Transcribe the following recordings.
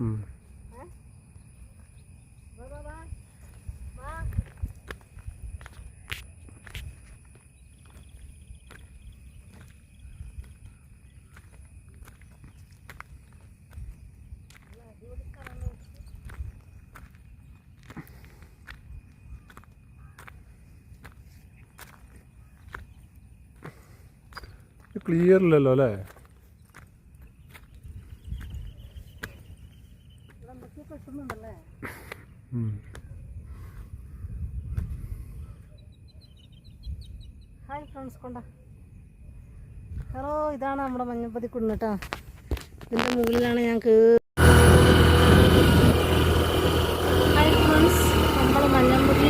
ഉം. വാ, വാ, വാ. വാ. ക്ലിയർ ഇല്ലല്ലോ അല്ലേ ഹായ് ഫ്രണ്ട്സ് കൊണ്ട. ഹലോ ഇതാണ് നമ്മുടെ മഞ്ഞപ്പതി കുന്ന് കേട്ടോ ഇതിന്റെ മുകളിലാണ് ഞങ്ങൾക്ക് ഹായ് ഫ്രണ്ട്സ് നമ്മൾ മഞ്ഞമ്പതി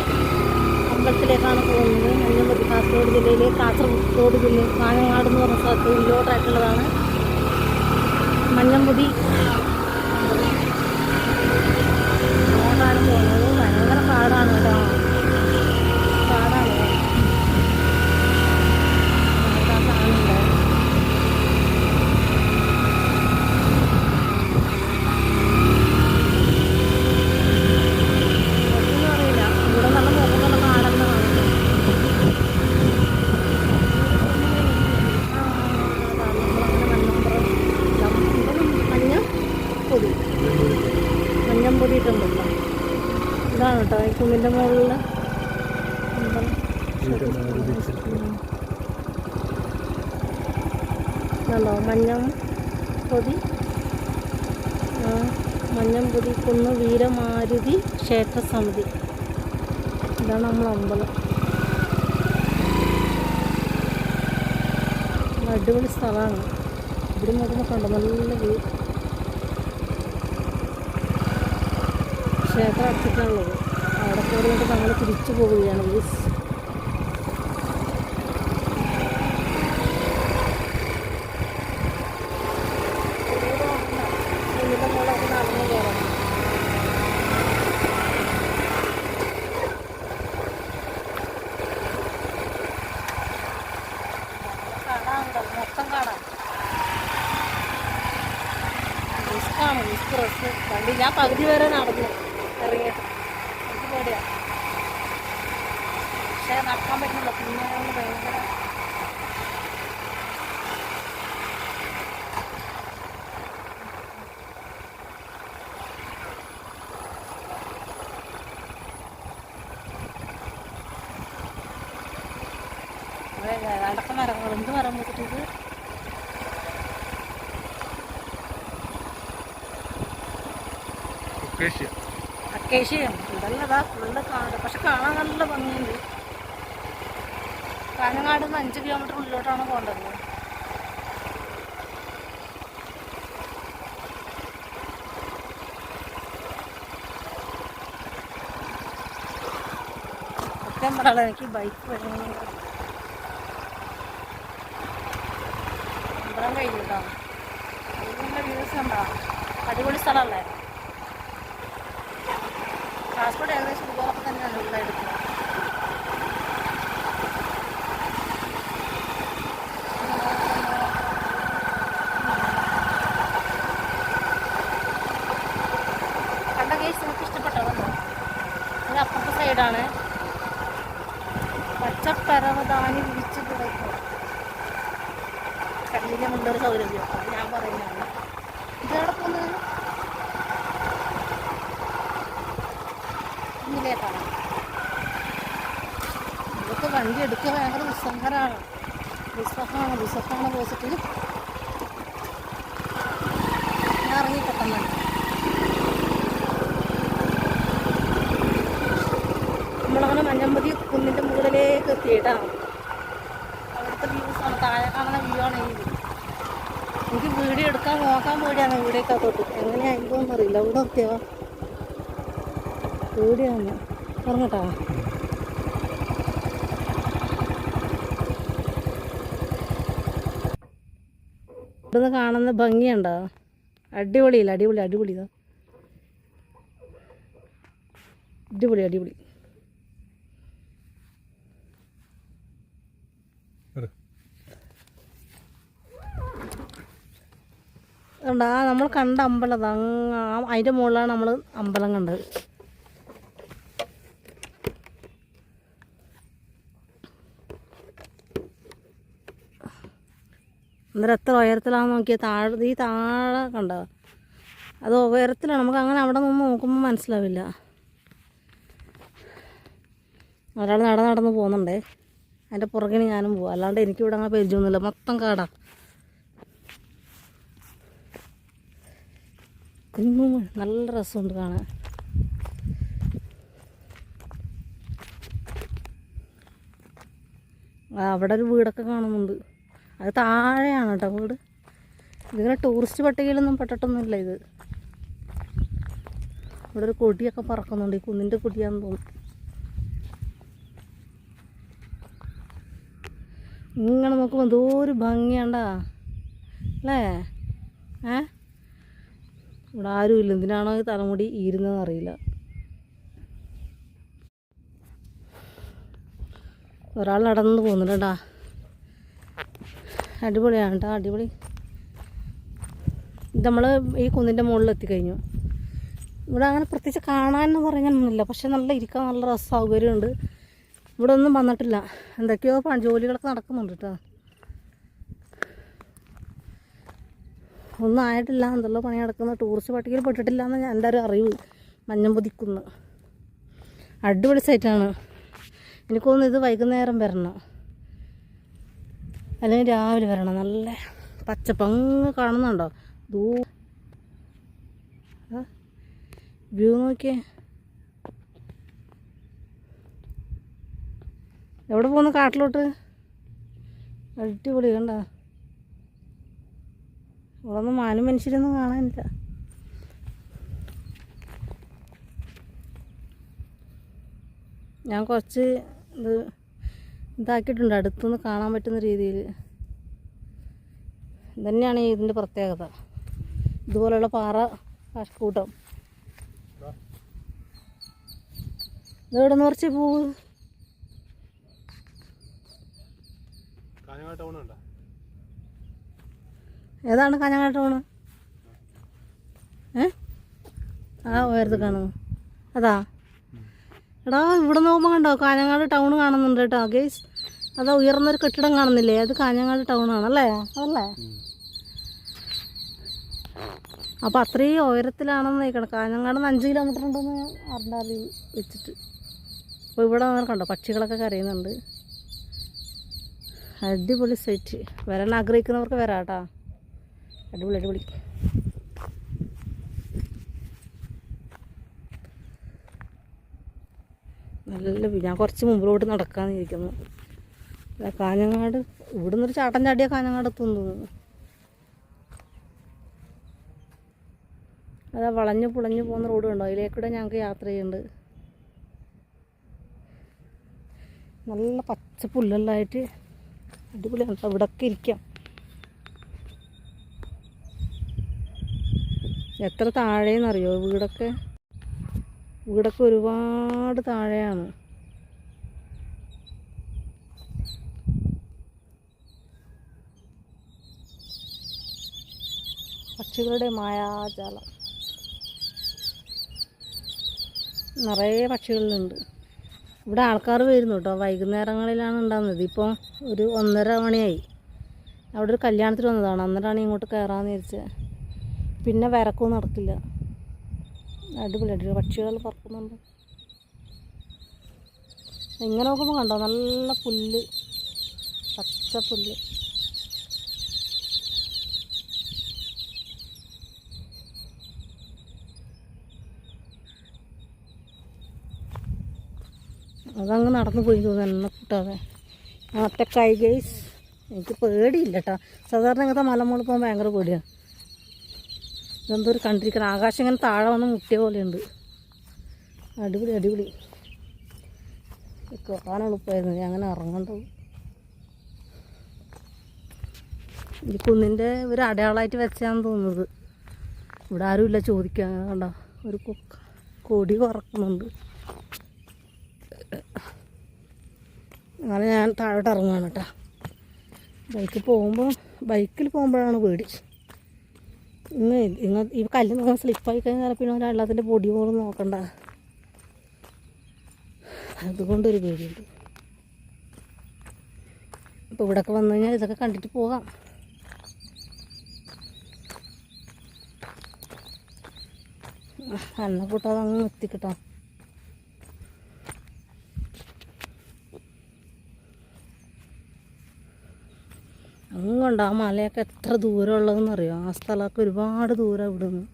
അമ്പലത്തിലേക്കാണ് പോകുന്നത്. മഞ്ഞമ്പതി കാസർഗോഡ് ജില്ലയിലെ കാസർഗോഡ് ജില്ല കാഞ്ഞങ്ങാട് എന്ന് പറഞ്ഞ സ്ഥലത്ത് ഉള്ളോട്ടായിട്ടുള്ളതാണ് മഞ്ഞമ്പതി അമ്പലം അങ്ങോട്ടാണ് പോകുന്നത് ഭയങ്കര പാടാണ് കേട്ടോ കാടാണ് അതാ കാണുന്നുണ്ട് ഒന്നും അറിയില്ല ഇവിടെ നല്ല മുഖമുള്ള കാടെന്ന് കാണിക്കും ആ, അതാ നമ്മളങ്ങനെ മഞ്ഞമ്പുറം മഞ്ഞ പൊടി മഞ്ഞം പൊടിയിട്ടുണ്ടല്ലോ കുന്നിന്റെ മുകളിൽ ഉണ്ടോ മഞ്ഞം ആ, മഞ്ഞം പൊടി കുന്ന് വീരമാരുതി ക്ഷേത്ര സമിതി ഇതാണ് നമ്മൾ അമ്പലം. അടിപൊളി സ്ഥലമാണ്. ഇവിടെ നോക്കുമ്പോൾ കണ്ടോ? നല്ല വ്യൂ. ക്ഷേത്രം അടച്ചിട്ടാണുള്ളത് പോയിട്ട് നമ്മൾ തിരിച്ചു പോവുകയാണ് ഗീസ് മൊത്തം കാണാം റിസ്ക്കാണ് റിസ്ക് റിസ്ക് വണ്ടി ഞാൻ പകുതി വരെ നടന്നു ഇറങ്ങിയിട്ട് എനിക്ക് പേടിയാ പക്ഷേ നടക്കാൻ പറ്റില്ല പിന്നെ കൊണ്ട് ഭയങ്കര അതെ, അടക്ക മരങ്ങൾ എന്ത് പറയാൻ പറ്റത്തത് ഒക്കേഷ്യ. അക്കേഷ്യയാണ് ഇതല്ലതാ. ഫുള്ള് കാട് പക്ഷെ കാണാൻ നല്ല ഭംഗിയുണ്ട്. കാഞ്ഞങ്ങാട് നിന്ന് അഞ്ച് കിലോമീറ്റർ ഉള്ളിലോട്ടാണ് പോകേണ്ടത്. സത്യം എനിക്ക് ബൈക്ക് ഭയങ്കര അമ്പലം കഴിഞ്ഞു കേട്ടോ വ്യൂസ് ഉണ്ടോ അടിപൊളി സ്ഥലമല്ലേ പാസ്പോർട്ട് ഏകദേശം ഇതുപോലെ തന്നെയാണ് ഉള്ളത് എടുക്കുക കണ്ട കേസ് എനിക്ക് ഇഷ്ടപ്പെട്ടതല്ലോ ഇത് അപ്പുറത്തെ സൈഡാണ് പച്ചപ്പരവതാനി വിരിച്ച് കിടക്കുക കണ്ണിന്റെ മുള്ളൊരു സൗകര്യം അത് ഞാൻ പറയുന്നതാണ് ഇതെവിടെ പോകുന്നത് ഇതിലേക്കാണ് ഇതൊക്കെ വണ്ടി എടുക്കുക ഭയങ്കര നിസ്സംഗരാണ് വിശ്വസാണ് വിശ്വസാണ് പോസിറ്റ് ഞാൻ ഇറങ്ങി പെട്ടെന്ന്. നമ്മളങ്ങനെ മഞ്ഞമ്പതി കുന്നിന്റെ മുകളിലേക്ക് എത്തിയിട്ടാണ് അവിടുത്തെ വ്യൂസാണ് താഴെ കാണുന്ന വ്യൂ ആണ് ഈ. എനിക്ക് വീഡിയോ എടുക്കാൻ നോക്കാൻ പേടിയാണ് ഇവിടേക്കകത്തോട്ട് എങ്ങനെയായിരിക്കും അറിയില്ല. ഇവിടെ എത്തിയോ? പേടിയാണ്. പറഞ്ഞിട്ടാ? ഇവിടുന്ന് കാണുന്ന ഭംഗിയുണ്ടോ? അടിപൊളിയില്ല അടിപൊളി അടിപൊളി ഇതാ. അടിപൊളി അടിപൊളി. ആ നമ്മൾ കണ്ട അമ്പലം അതാ അതിന്റെ മുകളിലാണ് നമ്മൾ അമ്പലം കണ്ടത്. അന്നേരം എത്ര ഉയരത്തിലാണെന്ന് നോക്കിയാൽ താഴെ ഈ താഴെ കണ്ടോ? അത് ഉയരത്തിലാണ് നമുക്ക് അങ്ങനെ അവിടെ നിന്ന് നോക്കുമ്പോൾ മനസ്സിലാവില്ല. ഒരാൾ നട നടന്ന് പോകുന്നുണ്ടേ. അതിന്റെ പുറകിന് ഞാനും പോവാം. അല്ലാണ്ട് എനിക്കിവിടെ അങ്ങനെ പരിചയമൊന്നുമില്ല. മൊത്തം കാടാ. കുന്നും നല്ല രസമുണ്ട് കാണാൻ. അവിടെ ഒരു വീടൊക്കെ കാണുന്നുണ്ട്. അത് താഴെയാണ് കേട്ടോ വീട്. ഇതിങ്ങനെ ടൂറിസ്റ്റ് പട്ടികയിലൊന്നും പെട്ടിട്ടൊന്നുമില്ല ഇത്. ഇവിടെ ഒരു കൊടിയൊക്കെ പറക്കുന്നുണ്ട്. ഈ കുന്നിന്റെ കൊടിയാന്ന് തോന്നുന്നു. ഇങ്ങനെ നോക്കുമ്പോൾ എന്തോ ഒരു ഭംഗിയാണ്ടാ. അല്ലേ? ഏ? ഇവിടെ ആരും ഇല്ല. എന്തിനാണോ ഈ തലമുടി ഈരുന്നതെന്ന് അറിയില്ല. ഒരാൾ നടന്നു പോകുന്നുണ്ട് അടിപൊളിയാണ് കേട്ടോ അടിപൊളി. ഇത് നമ്മൾ ഈ കുന്നിന്റെ മുകളിൽ എത്തിക്കഴിഞ്ഞു ഇവിടെ അങ്ങനെ പ്രത്യേകിച്ച് കാണാനെന്ന് പറയാനൊന്നുമില്ല പക്ഷെ നല്ല ഇരിക്കാൻ നല്ല രസ സൗകര്യമുണ്ട്. ഇവിടെ ഒന്നും വന്നിട്ടില്ല. എന്തൊക്കെയോ ജോലികളൊക്കെ നടക്കുന്നുണ്ട് കേട്ടോ ഒന്നും ആയിട്ടില്ല. എന്തെല്ലോ പണി നടക്കുന്ന. ടൂറിസ്റ്റ് പട്ടികയിൽ പെട്ടിട്ടില്ല എന്ന് എന്റെ ഒരു അറിവ് മഞ്ഞം പൊതിക്കുന്നു. അടിപൊളി സൈറ്റാണ് എനിക്കൊന്നും ഇത് വൈകുന്നേരം വരണം. അല്ലെങ്കിൽ രാവിലെ വരണം. നല്ല പച്ചപ്പങ്ങ് കാണുന്നുണ്ടോ? ദൂ വ്യൂ നോക്കിയേ. എവിടെ പോകുന്നു കാട്ടിലോട്ട്? അടിപൊളി കണ്ട? ഇവിടെ മാനും മനുഷ്യരൊന്നും കാണാനില്ല. ഞാൻ കുറച്ച് ഇത് ഇതാക്കിയിട്ടുണ്ട്. അടുത്തുനിന്ന് കാണാൻ പറ്റുന്ന രീതിയിൽ. ഇതന്നെയാണ് ഇതിന്റെ പ്രത്യേകത. ഇതുപോലെയുള്ള പാറ കൂട്ടം ഇതെവിടെ നിന്ന് കുറച്ച് പോവ്? ഏതാണ് കാഞ്ഞങ്ങാട് ടൗണ് ഏ? ആ ഉയരത്ത് കാണുന്നു. അതാ. എടാ ഇവിടെ നോക്കുമ്പോൾ കണ്ടോ? കാഞ്ഞങ്ങാട് ടൗൺ കാണുന്നുണ്ട് കേട്ടോ ഗേസ് അതാ ഉയർന്നൊരു കെട്ടിടം കാണുന്നില്ലേ? അത് കാഞ്ഞങ്ങാട് ടൗൺ ആണല്ലേ അതല്ലേ? അപ്പോൾ അത്രയും ഉയരത്തിലാണെന്ന് നോക്കണം കാഞ്ഞങ്ങാട് നിന്ന് അഞ്ച് കിലോമീറ്റർ ഉണ്ടെന്ന് അറിഞ്ഞാൽ വെച്ചിട്ട്. അപ്പോൾ ഇവിടെ കണ്ടോ പക്ഷികളൊക്കെ കരയുന്നുണ്ട്. അടിപൊളി സൈറ്റ് വരാൻ ആഗ്രഹിക്കുന്നവർക്ക് വരാം കേട്ടോ. അടിപൊളി അടിപൊളി. നല്ല. ഞാൻ കുറച്ച് മുമ്പിലോട്ട് ദാ കാഞ്ഞങ്ങാട് ഇവിടെ നിന്നൊരു ചാട്ടം ചാടിയ കാഞ്ഞങ്ങാട് എത്തുന്നു അതാ വളഞ്ഞു പുളഞ്ഞു പോകുന്ന റോഡ് കണ്ടോ? അതിലേക്കൂടെ ഞങ്ങൾക്ക് യാത്ര ചെയ്യുന്നുണ്ട് നല്ല പച്ച പുല്ലെല്ലായിട്ട് അടിപൊളിയാണ് ഇവിടൊക്കെ ഇരിക്കാം. എത്ര താഴേന്നറിയോ? വീടൊക്കെ വീടൊക്കെ ഒരുപാട് താഴെയാണ്. പക്ഷികളുടെ മായാജാലം. നിറയെ പക്ഷികളുണ്ട്. ഇവിടെ ആൾക്കാർ വരുന്നു കേട്ടോ. വൈകുന്നേരങ്ങളിലാണ് ഉണ്ടാകുന്നത് ഇപ്പോൾ ഒരു ഒന്നര മണിയായി. അവിടെ ഒരു കല്യാണത്തിന് വന്നതാണ്. അന്നേരമാണ് ഇങ്ങോട്ട് കയറാമെന്ന് വിചാരിച്ചത്. പിന്നെ വരക്കും നടക്കില്ല. അടിപൊളി അടിപൊളി. പക്ഷികൾ പറക്കുന്നുണ്ട്. ഇങ്ങനെ നോക്കുമ്പോൾ കണ്ടോ? നല്ല പുല്ല്. പച്ച പുല്ല്. അതങ്ങ് നടന്നു പോയി തോന്നുന്നു. കൂട്ടാതെ. ഒറ്റക്കായി ഗൈസ്. എനിക്ക് പേടിയില്ല കേട്ടോ സാധാരണ ഇങ്ങനത്തെ മലമുകളിൽ പോകാൻ ഭയങ്കര പേടിയാണ് ഇതെന്തോ ഒരു കണ്ടിരിക്കണം. ആകാശം ഇങ്ങനെ താഴെ വന്ന് മുട്ടിയ പോലെയുണ്ട്. അടിപൊളി അടിപൊളി. കയറാൻ എളുപ്പമായിരുന്നു ഞാൻ അങ്ങനെ ഇറങ്ങണ്ടത്. ഈ കുന്നിന്റെ ഒരു അടയാളമായിട്ട് വെച്ചാന്ന് തോന്നുന്നത്. ഇവിടെ ആരുമില്ല ചോദിക്കാൻ. കണ്ടോ? ഒരു കൊടി കുറക്കുന്നുണ്ട്. അങ്ങനെ ഞാൻ താഴോട്ട് ഇറങ്ങുകയാണ് കേട്ടോ. ബൈക്കിൽ പോകുമ്പോൾ ബൈക്കിൽ പോകുമ്പോഴാണ് പേടി. ഇന്ന് ഇങ്ങ ഈ കല്ല് നിങ്ങൾ സ്ലിപ്പായി കഴിഞ്ഞാൽ പിന്നെ ഒരാളത്തിന്റെ പൊടി പോലും നോക്കണ്ട. അതുകൊണ്ടൊരു പേടിയുണ്ട്. ഇപ്പോൾ ഇവിടെയൊക്കെ വന്നു കഴിഞ്ഞാൽ ഇതൊക്കെ കണ്ടിട്ട് പോകാം. അന്ന കൂട്ടാതെ അങ്ങ് എത്തിക്കിട്ടോ അങ്ങുണ്ട് ആ മലയൊക്കെ എത്ര ദൂരം ഉള്ളതെന്ന് അറിയോ ആ സ്ഥലമൊക്കെ ഒരുപാട് ദൂരം ഇവിടെ നിന്ന്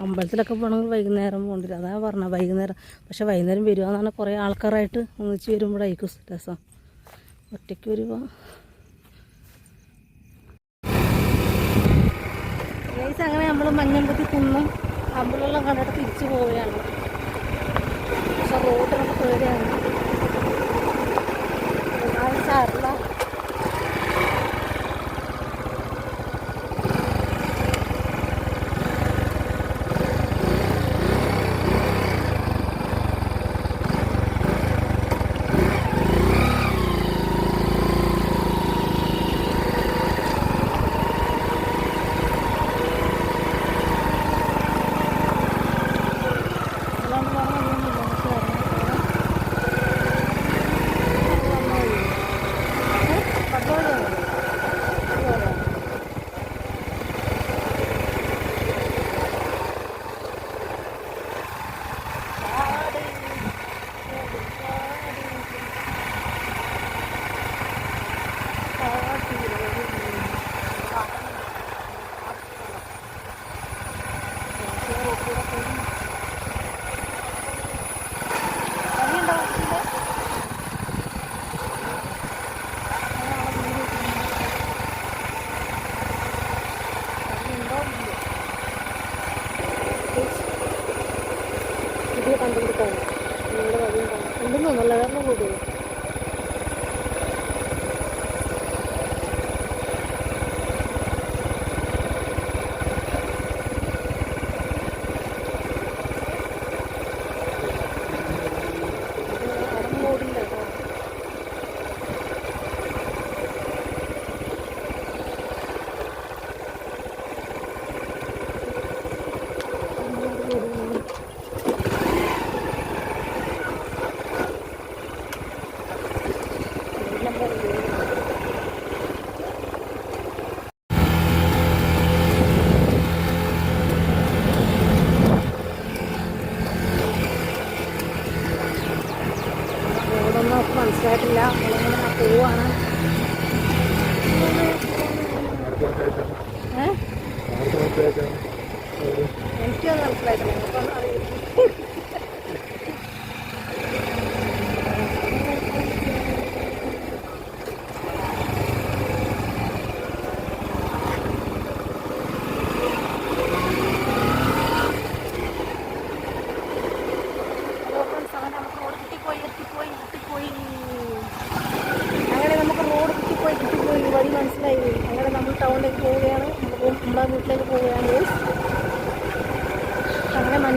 അമ്പലത്തിലൊക്കെ പോകണമെങ്കിൽ വൈകുന്നേരം പോകണ്ടില്ല അതാ പറഞ്ഞത് വൈകുന്നേരം. പക്ഷെ വൈകുന്നേരം വരുവാന്ന് പറഞ്ഞാൽ കുറേ ആൾക്കാരായിട്ട് ഒന്നിച്ച് വരുമ്പോഴായിരിക്കും രസം ഒറ്റയ്ക്ക് വരുമ്പോൾ ഗൈസ് അങ്ങനെ നമ്മൾ മഞ്ഞമ്പത്തി തിന്നും. അമ്പലമെല്ലാം കണ്ടിട്ട് തിരിച്ചു പോവുകയാണ്. പക്ഷെ റോഡ് നമുക്ക് പേടിയാണ്.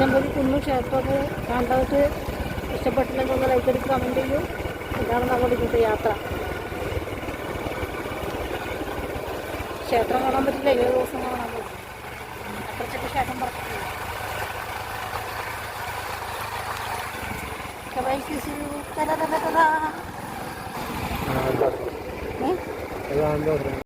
അങ്ങനെ കുന്നു ക്ഷേത്രമൊക്കെ കണ്ടത് ഇഷ്ടപ്പെട്ടില്ലെങ്കിൽ ഒന്ന് ലൈക്ക് എടുത്ത് കമന്റ് ചെയ്യൂ. ഇതാണ് നമ്മുടെ ഇന്നത്തെ യാത്ര. ക്ഷേത്രം കാണാൻ പറ്റില്ല. ഏഴ് ദിവസം കാണാൻ പറ്റും അത്രച്ചൊക്കെ ക്ഷേത്രം പറഞ്ഞു ഏ?